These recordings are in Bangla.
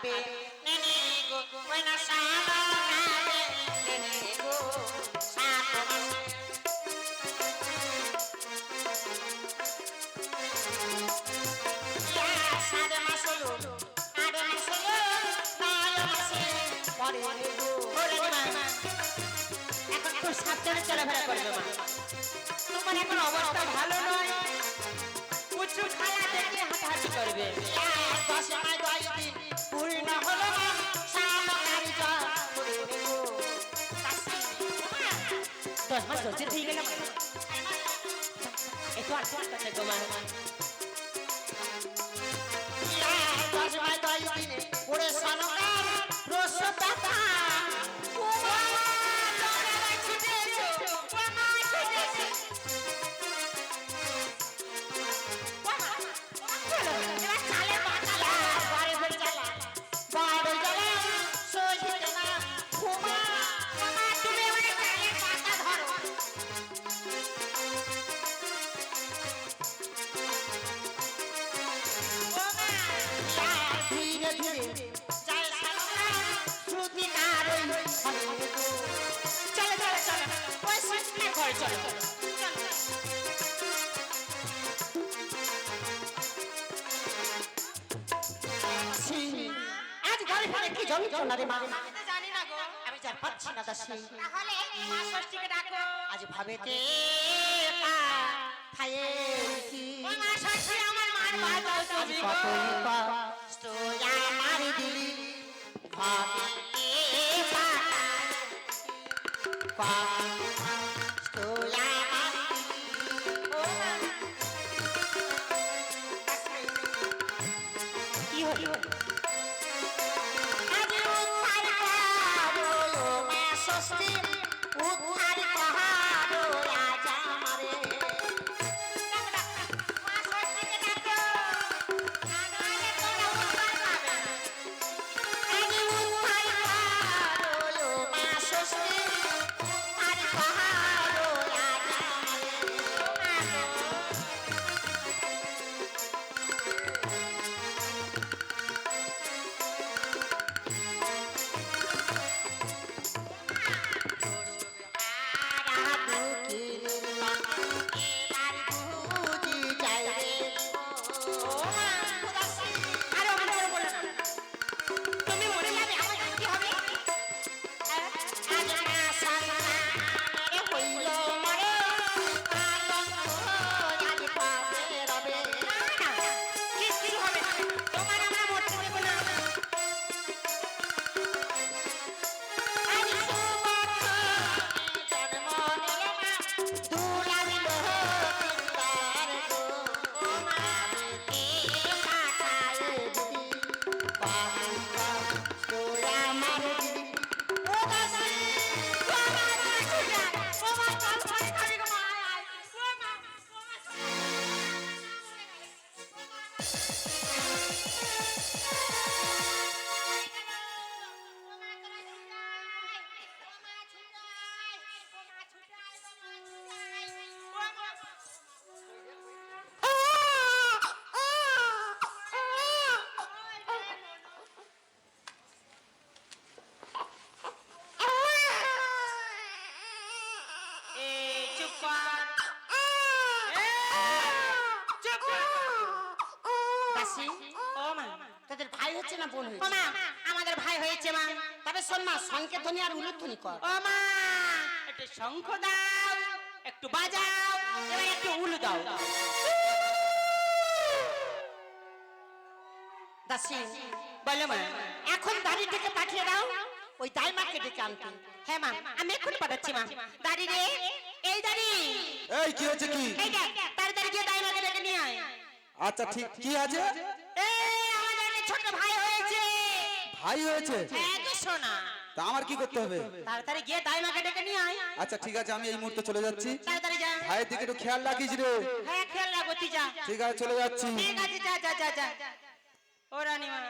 খাবে এখন খুব সাবধানে চলাফেরা করবে মা। তোমার এখন অবস্থা ভালো নয়। উঁচু খায়া দেখে হাঁটাহাঁটি করবে। দশ মাস দশ দিন হয়ে গেল মা। একটু আর করতে গো মা দশ মাস দশ দিনে পড়ে সনকার রস পাতা ও যন্ত্রণা রে মা জানি না গো। আমি যার পাচ্ছি না দাসী। তাহলে মা ষষ্ঠীকে ডাকো। আজ ভাবেতে খায়ে কি? মা ষষ্ঠী আমার মার বাজাও আজ কতই কষ্ট আমার দিলি। ভাবেতে কষ্ট বোন হয়েছে মা আমাদের ভাই হয়েছে মা। তবে শোন মা সংকেতনী আর উলুধ্বনি কর। ও মা একটু শঙ্খ দাও একটু বাজাও এবার একটু উলু দাও। দাসী বলো মা এখন দাড়ি থেকে পাঠিয়ে দাও ওই দাইমাকে ডেকে আনতে। হ্যাঁ মা আমি এক্ষুনি পাঠাচ্ছি মা। দাড়ি রে এই দাড়ি। এই কি হচ্ছে কি? এই দেখ তাড়াতাড়ি গিয়ে দাইমাকে ডেকে নিয়ে আয়। আচ্ছা ঠিক কি আছে? ভাই হয়েছে? হ্যাঁ তো আমার কি করতে হবে? তাড়াতাড়ি গিয়ে দাইমাকে ডেকে নিয়ে আয়। আচ্ছা ঠিক আছে আমি এই মুহূর্তে চলে যাচ্ছি। তাড়াতাড়ি যা। ভাইয়ের দিকে একটু খেয়াল রাখিস রে। হ্যাঁ খেয়াল রাখো তুই যা। ঠিক আছে চলে যাচ্ছি। ঠিক আছে যা যা যা যা। ও রানীমা।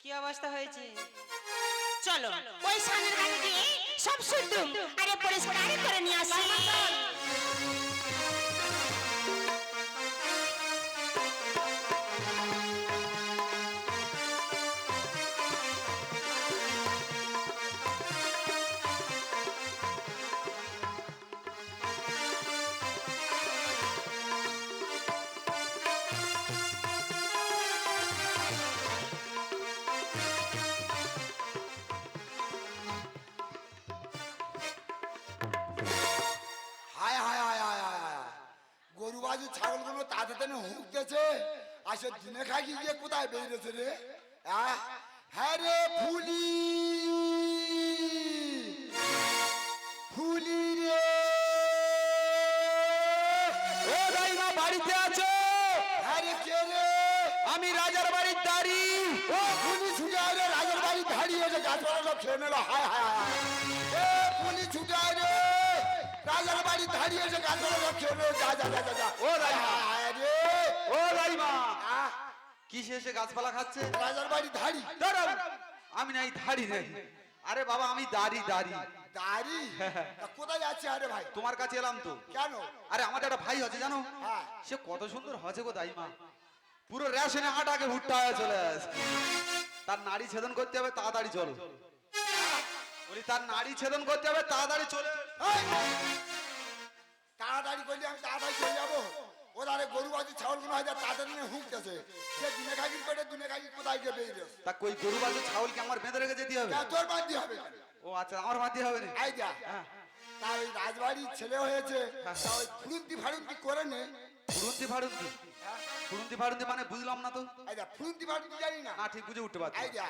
কি অবস্থা হয়েছে? চলো ওই সামনের গাড়ি দিয়ে সব শুদ্ধ। আরে পরিষ্কার করে নিয়ে আসি। টেনে হুকতেছে আর সে দিনে খাকি গিয়ে কোথায় বেরিয়েছে রে? হ্যাঁ রে ফুলি। ফুলি রে। ও দাইমা বাড়িতে আছো? হ্যাঁ রে কে রে? আমি রাজার বাড়ির দাড়ি। ও ফুলি ছুটে আয় রে রাজার বাড়ি দাঁড়িয়ে যে গাছপালা সব খেয়ে নিল। হায় হায় হায়। এ ফুলি ছুটে আয় রে। রাজার বাড়ি দাঁড়িয়ে যা যা যা যা যা। ও। হায় ও কি শেষে গাছপালা খাচ্ছে? রাজার বাড়ি ধাড়ি। দাঁড়াও। আমি নাই দাড়ি নেই। আরে বাবা আমি দাড়ি দাড়ি। দাড়ি? কোথায় যাচ্ছে? আরে ভাই। তোমার কাছে এলাম তো। কেন? আরে আমার একটা ভাই আছে জানো? হ্যাঁ। সে কত সুন্দর হজে গো দাইমা। পুরো রেশনে আটাকে ভুট্টা হয়ে চলে আসে। তার নাড়ি ছেদন করতে হবে তাড়াতাড়ি চলো। বলি তার নাড়ি ছেদন করতে হবে তাড়াতাড়ি চলে! তাড়াতাড়ি করলে আমি তাড়াতাড়ি চলে যাব। ওর আরে গরু বাজি ছাগলগুলো হয় তাদের নিয়ে হুকতেছে সে দিনে খাগির করে দিনে খাগির কোথায় গিয়ে বেরিয়ে তা কই গরু বাজু ছাগলকে আমার বেঁধে রেখে যেতে হবে? তোর বাদ দিয়ে হবে। ও আচ্ছা আমার দিয়ে হবে না আই যা। তা ওই রাজবাড়ির ছেলে হয়েছে তা ওই ফুরুন্তি ফারুন্তি করে নে। ফুরুন্তি ফাড়ুন্তি ফুরুন্তি ফাড়ুন্তি মানে বুঝলাম না তো। আই যা ফুরুন্তি ফারুন্তি জানি না। না ঠিক বুঝে উঠতে পারছি। আই যা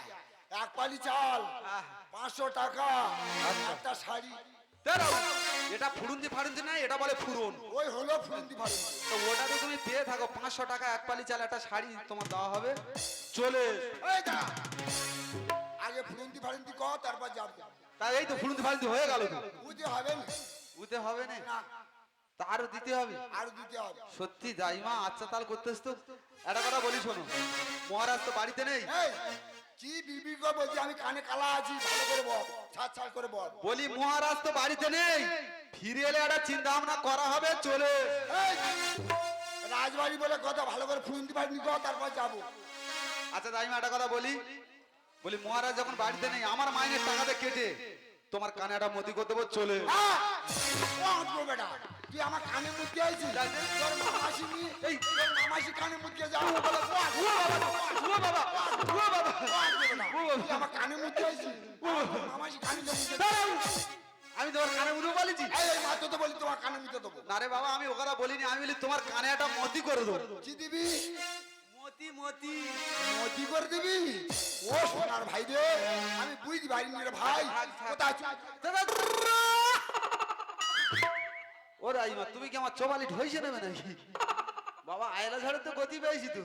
এক পালি চাল আহ। পাঁচশো টাকা একটা শাড়ি এটা ফুরুন্তি ফাড়ুন্তি না এটা বলে ফুরন। ওই হলো ফুরুন্তি ফারুন্তি তো ওটা তো তুমি পেয়ে থাকো পাঁচশো টাকা এক পালি চাল একটা শাড়ি তোমার দেওয়া হবে। চলে আগে ফারুন্তি কর তারপর যাব। তা এই তো ফুরুন্তি ফাড়ুন্তি হয়ে গেল তো। হবে না। উঠতে হবে না। না। তারও দিতে হবে। আরও দিতে হবে। সত্যি দাইমা আচ্ছা তাল করতেছ তো? একটা কথা বলি শোনো। মহারাজ তো বাড়িতে নেই। কি বিবি গো বলছি আমি কানে কালা আছি ভালো করে বল ছাড় ছাড় করে বল। বলি মহারাজ তো বাড়িতে নেই। ফিরে এলে একটা চিন্তা ভাবনা করা হবে চলে। রাজবাড়ি বলে কথা ভালো করে ফুরুন্তি ফারুন্তি কর তারপর যাব। আচ্ছা দাইমা একটা কথা বলি। বলি মহারাজ যখন বাড়িতে নেই আমার মাইনের টাকাতে কেটে তোমার কানে একটা মতি করে দেবো চলে। আহ! ও আঁটবো বেটা। তুই আমার কানে মুখে আইছিস? তোর মামাসি এই। তোর মামাসি কানে মুখে যা বাবা ও বাবা ও বাবা তুই আমার কানে মুখে আইছিস? মামাসি কানে মুখে দাঁড়াও। আমি তোমার কানে মুখে বলেছি? এই এই তো বলি তোমার কানে মুখে দেবো। না রে বাবা আমি ও কথা বলিনি আমি বলি তোমার কানে একটা মতি করে দেবো। কি দিবি? মতি মতি। মতি করে দিবি? ও সোনার ভাই রে। বুঝতে পারিনি রে ভাই। কোথায় আছিস? ও রাইমা তুমি কি আমার চোবালি ঢইছে নেবে নাকি? বাবা আয়লা ঝাড়ে তো গতি পেয়েছি তো।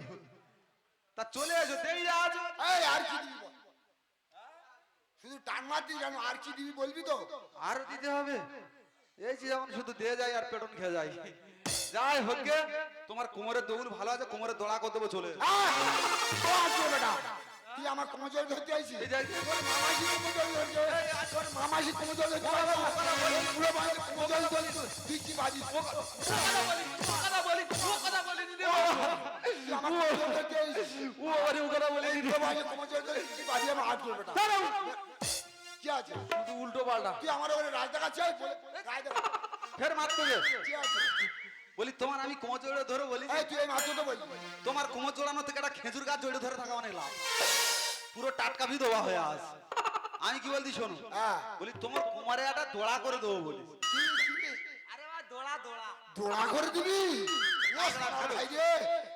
তা চলে এসো দেরি আজ। এই আর কি দিবি শুধু টান মারতি কেন? আর কি দিবি বলবি তো? আরও দিতে হবে। এই যে যেমন শুধু দিয়ে যায় আর পেটন খেয়ে যায়। যাই হোক তোমার কোমরের দৌড় ভালো আছে কোমরের দোড়া চলে। আহ! ও আসবে বেটা তুই আমার কমজোর ধরতে মামাসি কমজোর তোর মামাসি পুরো তুই কি ধরতে আইছিস। ও আরে ও কথা বলে পুরো বাড়ি কমজোর ধরছে তুই বাজি আমার হাত করবে বেটা কি আছে? শুধু উল্টো পাল্টা। তুই আমার ওখানে রাজ দেখাচ্ছিস? রাজ দেখা ফের মারতে দে কি আছে? বলি তোমার আমি কোমর জোড়ে ধরে বলি। তোমার কোমর জোড়ানো থেকে একটা খেজুর গাছ জড়িয়ে ধরে থাকা অনেক লাভ। পুরো টাটকা বিধবা হয়ে আস। আমি কি বলছি শোনো? হ্যাঁ। বলি তোমার কোমরে একটা দোড়া করে দেবো বলি। কি কি আরে বা দোড়া দোড়া। দোড়া করে দিবি? ভাই রে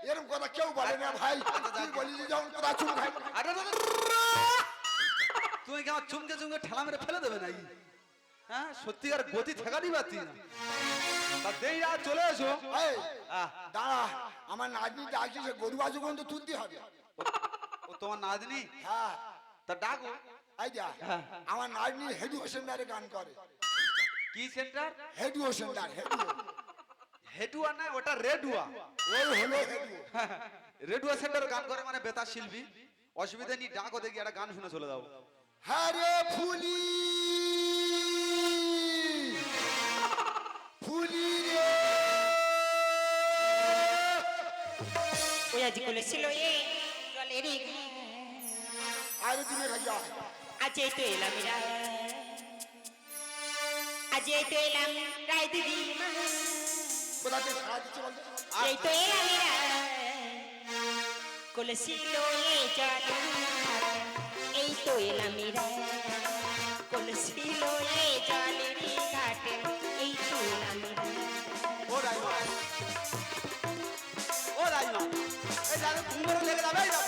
এরকম কথা কেউ বলে না ভাই। তুই বলি যে যখন কথা চুপ খাই আরে তুমি কি আমার চুমকে চুমকে ঠেলা মেরে ফেলে দেবে নাকি? হ্যাঁ সত্যিকার গতি ঠেকানি পাচ্ছি না। চলে এসো। দাঁড়া আমার ডাকছে সে গরু বাজু পর্যন্ত তুলতে হবে। ও তোমার নাতনি হ্যাঁ। তা ডাকো। এই যা আমার নাতনি হেডু হোসেনদারে গান করে। কি সেন্টার? হেডু হোসেনদার হেডু। হেটুয়া না ওটা রেডুয়া। ওই হলো রেডুয়া সেন্টার গান করে মানে বেতার শিল্পী। অসুবিধা নেই ডাকো দেখি একটা গান শুনে চলে যাও। হ্যাঁ রে ফুলি। ফুলি রে। ওই আজ করেছিল এ। রে আরে দিনে রাজা আজ এই তো এলাম আজ এই তো এলাম রায় দিদি কোথাতে সারা দিচ্ছে বল এই তো এলাম কলসি লয়ে চল এই তো এলাম কলসি লয়ে চল রে ঘাটে এই তো এলাম ও রাজমা ও রাজমা এই যাবে ঘুমের লেগে যাবে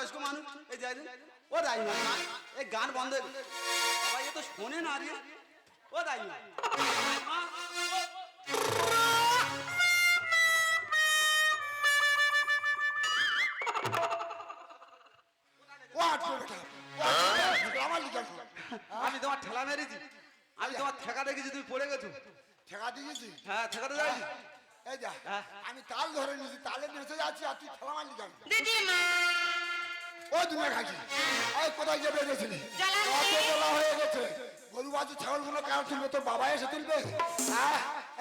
বয়স্ক মানুষ? এই যাই। ও যাই না এই গান বন্ধ এ তো শোনে না রে। ও যাই লিখা আমি তোমার ঠেলা মেরেছি। আমি তোমার ঠেকা দেখেছি তুমি পড়ে গেছো। ঠেকা দিয়েছি? হ্যাঁ ঠেকাতে যাইনি এই যা হ্যাঁ। আমি তাল ধরে নিয়েছি তালে নেচে যাচ্ছি আর তুই ঠেলা মারলি কেন? দিদিমা ও তুমি খাচ্ছি এই কোথায় গিয়ে বলা হয়ে গেছে। গরু বাছু ছাগলগুলো তুলবে? তোর বাবা এসে তুলবে? হ্যাঁ?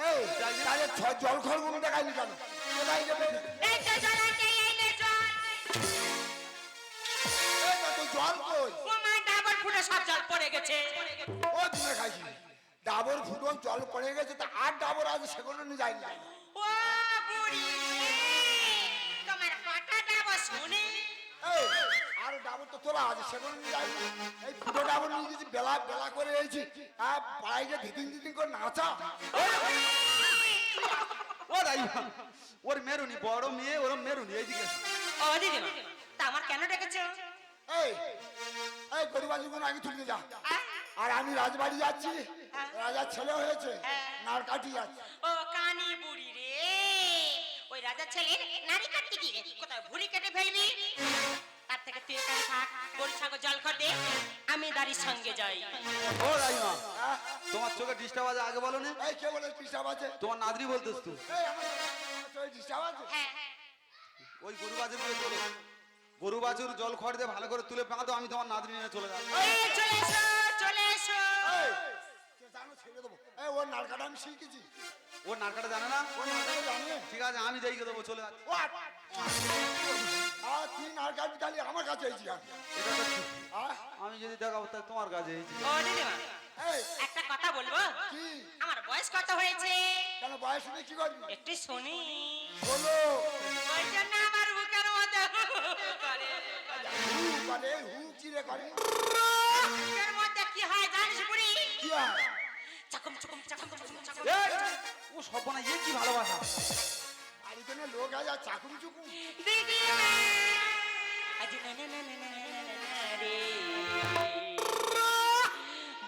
এই তাহলে জল খড়গুলো দেখাইনি কেন? কোথায় গিয়ে নে জল। না তো জল কই? ওমা ফুটে সব জল পড়ে গেছে। ও তুমি খাইছি। ডাবর ফুটন জল পড়ে গেছে তা আর ডাবর আছে সেগুলো নিয়ে যায়নি। কেন? ও বুড়ি তোমার শুনে আর ডাবর তো তোলা আছে সেগুলো নিয়ে এই ফুটো ডাবর নিয়ে গেছি বেলা বেলা করে এসেছি। আর পায়ে যে ধিতিন ধিতিন করে নাচা। ও না ওর মেরুনি বড় মেয়ে ওর মেরুনি এইদিকে। ও দিদিমা তা আমার কেন ডেকেছো? এই এই গরিবাজি আগে তুলতে যা। আর আমি রাজবাড়ি যাচ্ছি রাজার ছেলে হয়েছে নার কাটি যাচ্ছে। রাজা ছেলের নারী কাটতে গিয়ে কোথায় ভুড়ি কেটে ফেলবি? তার থেকে তুই এখানে থাক গরু ছাগল জল দে আমি দাঁড়ির সঙ্গে যাই। ও হ্যাঁ? তোমার চোখে ডিস্টার্ব আছে আগে বলো না। এই কে বলে ডিস্টার্ব আছে? তোমার নাদরি বলতেস তুই এই আমার চোখে ডিস্টার্ব আছে? হ্যাঁ। হ্যাঁ ওই গরু বাছুর দিয়ে চলো গরু বাছুর জল খড় দিয়ে ভালো করে তুলে পাকা তো আমি তোমার নাদরি নিয়ে চলে যাব। এই চলে এসো চলে এসো। এই, কে জানো ছেড়ে দেবো। এই ওর নার কাটা আমি শিখেছি। ও নারকাটা জানে না? ওর নার কাটা জানে। ঠিক আছে আমি যাই দেবো চলে যাচ্ছি ও আর তুই নার কাটবি তাহলে আমার কাছে এসেছি? আমি যদি দেখাবো তাহলে তোমার কাছে ও দিদিমা একটা কথা বলব? আমার বয়স কত হয়েছে? কেন বয়স কি করবি? একটু শুনি। বলো। ওই জন্য আমার বুকের মধ্যে হু করে। হু কি রে করে? বুকের মধ্যে কি হয় জানিস বুড়ি? কি হয়? চাকুম চাকুম চাকুম চাকুম চাকুম। এই, ও সব না ইয়ে কি ভালোবাসা বাড়িতে না লোক আছে আর চুকুম দিদি আজ না না না না না না না না রে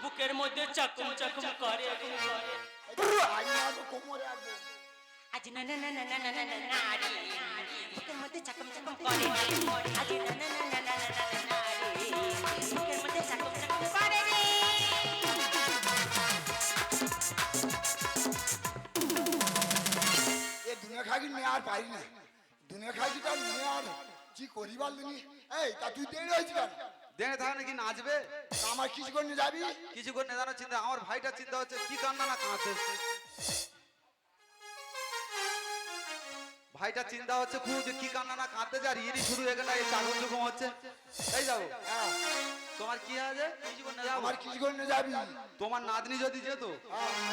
বুকের মধ্যে চকম চকম করে আজ কোমরে আসব আজ না না না না না না না না রে বুকের মধ্যে চাকুম চাকুম করে আজ না না না না না না খাগি নিয়ে আর পারি না দুনিয়া খাগিটা নিয়ে আর কি করিবার দিনি? এই তা তুই দেরি হয়েছি কেন? দেখে থাকে নাকি নাচবে? আমার কিছু করে যাবি? কিছু করে নেদানোর চিন্তা আমার ভাইটার চিন্তা হচ্ছে কি কান্না না কাঁদতে ভাইটার চিন্তা হচ্ছে খুব যে কি কান্না না কাঁদতে যা ইনি শুধু এখানে এই চাকর যুগম হচ্ছে। এই যাব হ্যাঁ। তোমার কি আছে কিছু করে যাব আমার কিছু করে যাবি? তোমার নাতনি যদি যেত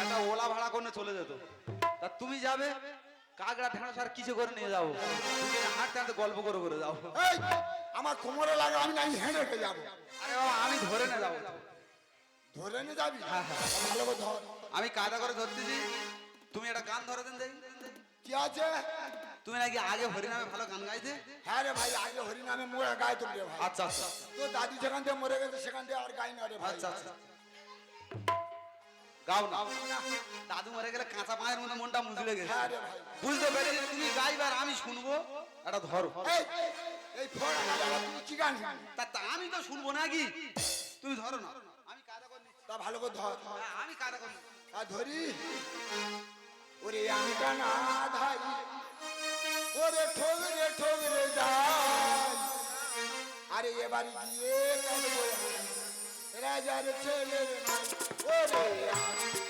একটা ওলা ভাড়া করে চলে যেত। তা তুমি যাবে? কাকড়া ঢেঁড়স আর কিছু করে নিয়ে যাব। হাঁটতে হাঁটতে গল্প করে করে যাব। আমার কোমরে লাগে আমি নাই হেঁটে হেঁটে যাব। আরে বাবা আমি ধরে নিয়ে যাব। ধরে নিয়ে যাবি? ভালো করে ধর। আমি কাদা করে ধরতেছি। তুমি একটা গান ধরে দেন দেখি কি আছে? তুমি নাকি আগে হরিনামে ভালো গান গাইতে? হ্যাঁ রে ভাই আগে হরি নামে মোড়ে গায়ে তো রে ভাই। আচ্ছা আচ্ছা। তো দাদু যেখান থেকে মরে গেছে সেখান থেকে আর গাই না রে ভাই। আচ্ছা আচ্ছা। গাও না। দাদু মরে গেলে কাঁচা পায়ের মধ্যে মনটা মুজলে গেছে। হ্যাঁ বুঝতে পেরে তুমি গাইবার আমি শুনব? এটা ধরো। তা আমি তো শুনব না কি? তুমি ধরো না। আমি তা ভালো করে ধর। হ্যাঁ, আমি কারাগর ধরি। ওরে আমি ওরে ঠোগরে ঠোগরে যাই। আরে এবার গিয়ে রাজার ছেলে নাই Whoa,